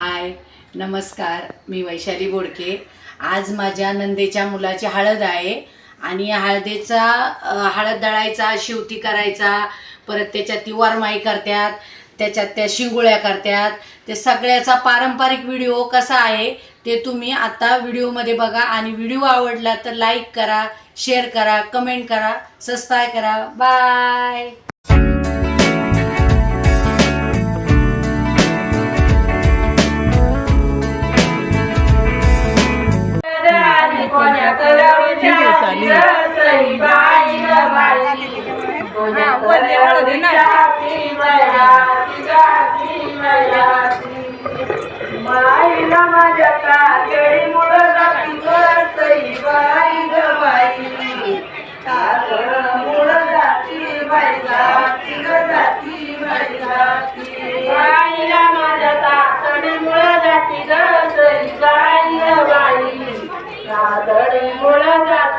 हाय नमस्कार मी वैशाली बोडके. आज माझ्या नंदेच्या मुलाची हळद आहे आणि हळदीचा हळद दळायचा शिवती करायचा परत त्याच्यात ती वरमाई करतात त्याच्यात त्या शिंगुळ्या करतात ते सगळ्याचा पारंपरिक व्हिडिओ कसा आहे ते तुम्ही आता व्हिडिओमध्ये बघा आणि व्हिडिओ आवडला तर लाईक करा शेअर करा कमेंट करा सबस्क्राईब करा. बाय! माईला माझ्या काकडी मुळं जाती सई बाई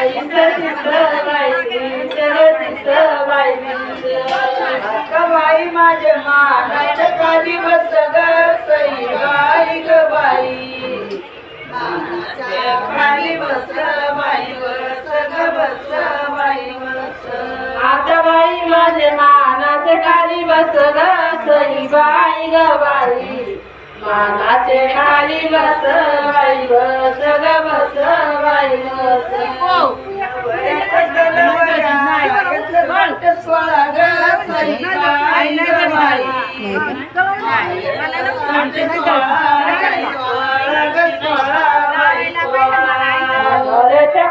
बाई बाई बाई माझ्या मानाच्या खाली बस ग? ग बाई. मानाचे खाली बस बाई बस ग बस बाई बस.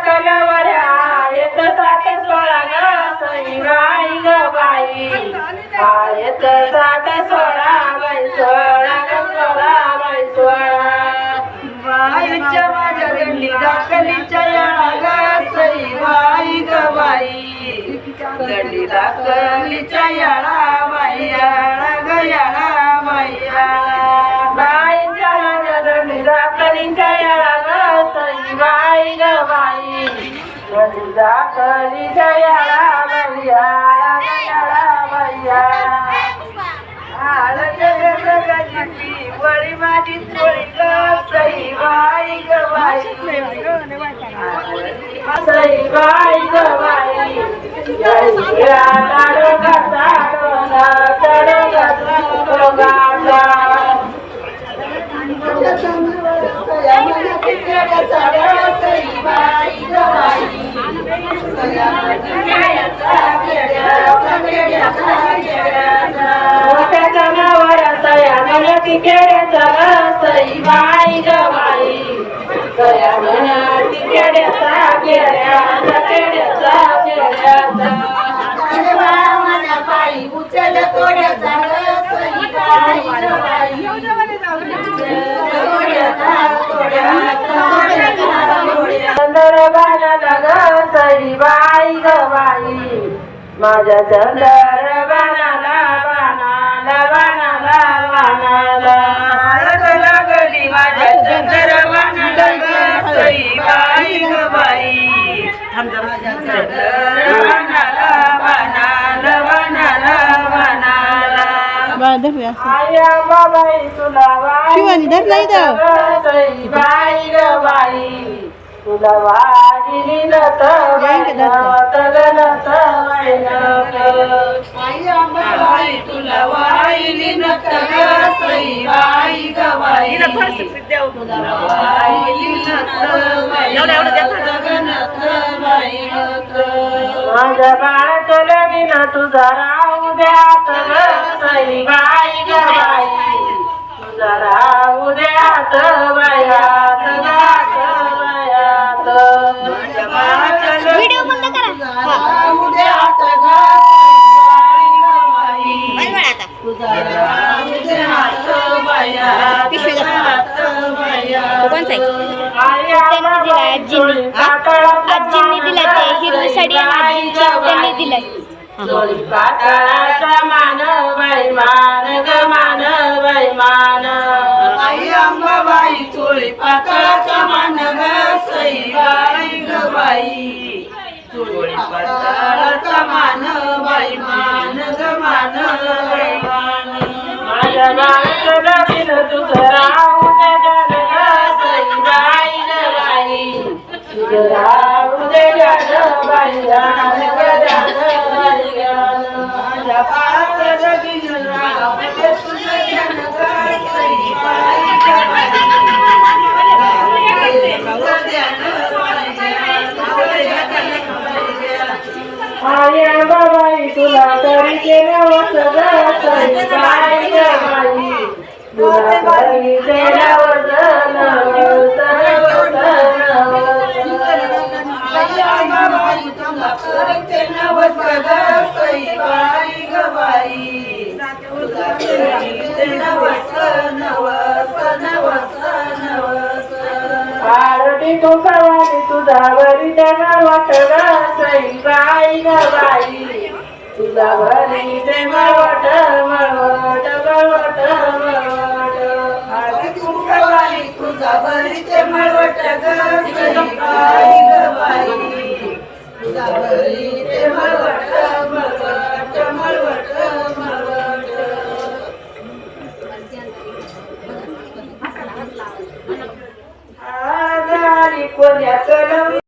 कलावऱ्या साठ सोळा ग बाई ग बाई. येत साठ सोळा बाई सोळा ग सोळा बाई सोळा. बाईच्या माझ्या गल्ली दाखलीच्या याळा ग बाई ग बाई. गल्ली दाखलीच्या याळा बाई याळा ग याळा बाई बाईच्या माझ्या गल्ली दाखलीच्या याळा ग बाई ग बाई. गल्ली दाखलीच्या याळा बाई याळा ग याळा बाई याळा माझी थोडी ग म्हणती खेड्याचा सई बाई ग बाई सया म्हणती खेड्याचा खेड्याचा खेड्याचा खेड्याचा माझ्या बाई उचल तोड्याचा सई बाई ग बाई चंद्रबाणाला ग सई बाई ग बाई माझ्या बाणाला बाणाला लागली माझ्या ग सई बाई बाई चंद्रबाणाला बाणाला बाणाला बाणाला आया बाबाई तुला बाई शिवानी धर नाही. सई बाई ग बाई तुला वाहिली नत तुला वाहिली नत सई बाई तुला वाहिली माझ्या बाळाचं लगीन तुझा राहू द्यात ग सई बाई गवाई तुझा राहू द्यात कोणचा त्यांनी दिला आजींनी आजींनी दिला ते हिरवी साडी आजींची त्यांनी दिलाय. मान बाई मान ग मान बाई मान आई अंबाबाई चोळी पातळाचा मान ग सई बाई ग बाई बाळाचं लगीन तुझं राहू दे जग ग सई बाई ग बाई तुझं राहू दे जग बाई जान ग जान बाई जान माझ्या बाळाचं लगीन राहू दे तुझं जान ग सई बाई ग बाई आई बाबाई तुला तरी केलं होतं ग सई बाई ग बाई तुला आरती तू कवाली तुझा वरी त्यांना वाटलं सई बाई ग बाई. तुझा वरी त्यांना वाट वाट वाट. तुझा मळवट ग सई बाई तुझा